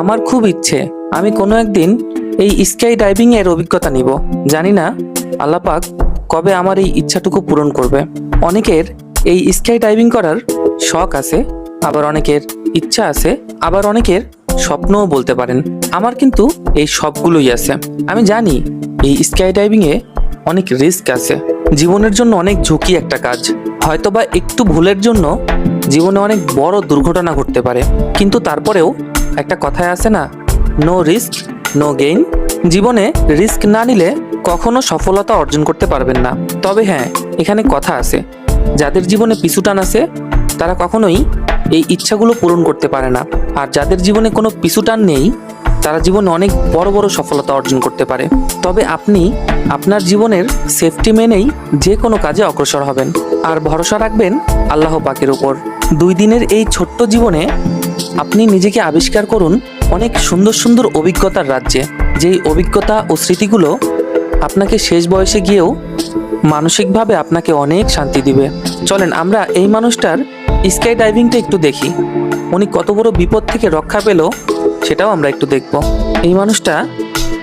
আমার খুব ইচ্ছে, আমি কোনো একদিন এই স্কাই ডাইভিং এর অভিজ্ঞতা নিব। জানি না আল্লাপাক কবে আমার এই ইচ্ছাটুকু পূরণ করবে। অনেকের এই স্কাই ডাইভিং করার শখ আছে, আবার অনেকের ইচ্ছা আছে, আবার অনেকের স্বপ্নও বলতে পারেন। আমার কিন্তু এই সবগুলোই আছে। আমি জানি এই স্কাই ডাইভিং এ অনেক রিস্ক আছে। জীবনের জন্য অনেক ঝুঁকি একটা কাজ। হয়তোবা একটু ভুলের জন্য জীবনে অনেক বড় দুর্ঘটনা ঘটতে পারে। কিন্তু তারপরেও একটা কথায় আছে না নো রিস্ক নো গেইন জীবনে রিস্ক না নিলে কখনো সফলতা অর্জন করতে পারবেন না। তবে হ্যাঁ এখানে কথা আছে, যাদের জীবনে পিছুটান আছে, তারা কখনোই এই ইচ্ছাগুলো পূরণ করতে পারে না। আর যাদের জীবনে কোনো পিছুটান নেই, তারা জীবনে অনেক বড় বড় সফলতা অর্জন করতে পারে। তবে আপনি আপনার জীবনের সেফটি মেনেই যে কোনো কাজে অগ্রসর হবেন। আর ভরসা রাখবেন আল্লাহ পাকের উপর। দুই দিনের এই ছোট্ট জীবনে আপনি নিজেকে আবিষ্কার করুন অনেক সুন্দর সুন্দর অভিজ্ঞতার রাজ্যে। যেই অভিজ্ঞতা ও স্মৃতিগুলো আপনাকে শেষ বয়সে গিয়েও মানসিকভাবে আপনাকে অনেক শান্তি দিবে। চলেন আমরা এই মানুষটার স্কাই ডাইভিংটা একটু দেখি। উনি কত বড় বিপদ থেকে রক্ষা পেল সেটাও আমরা একটু দেখব। এই মানুষটা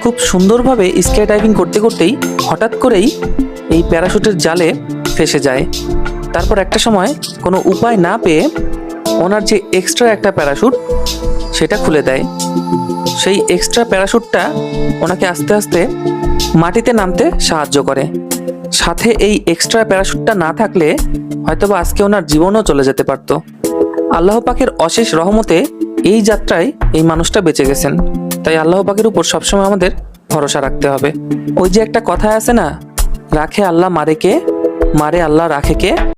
খুব সুন্দরভাবে স্কাই ডাইভিং করতে করতেই হঠাৎ করেই এই প্যারাশুটের জালে ফেসে যায়। তারপর একটা সময় কোনো উপায় না পেয়ে ওনার যে এক্সট্রা একটা প্যারাশুট সেটা খুলে দেয়। সেই এক্সট্রা প্যারাশুটটা ওনাকে আস্তে আস্তে মাটিতে নামতে সাহায্য করে। সাথে এই এক্সট্রা প্যারাশুটটা না থাকলে হয়তোবা আজকে ওনার জীবনও চলে যেতে পারত। আল্লাহ পাকের অশেষ রহমতে এই যাত্রায় এই মানুষটা বেঁচে গেছেন। তাই আল্লাহ পাকের উপর সবসময় আমাদের ভরসা রাখতে হবে। ওই যে একটা কথা আছে না, রাখে আল্লাহ মারে কে মারে আল্লাহ রাখে কে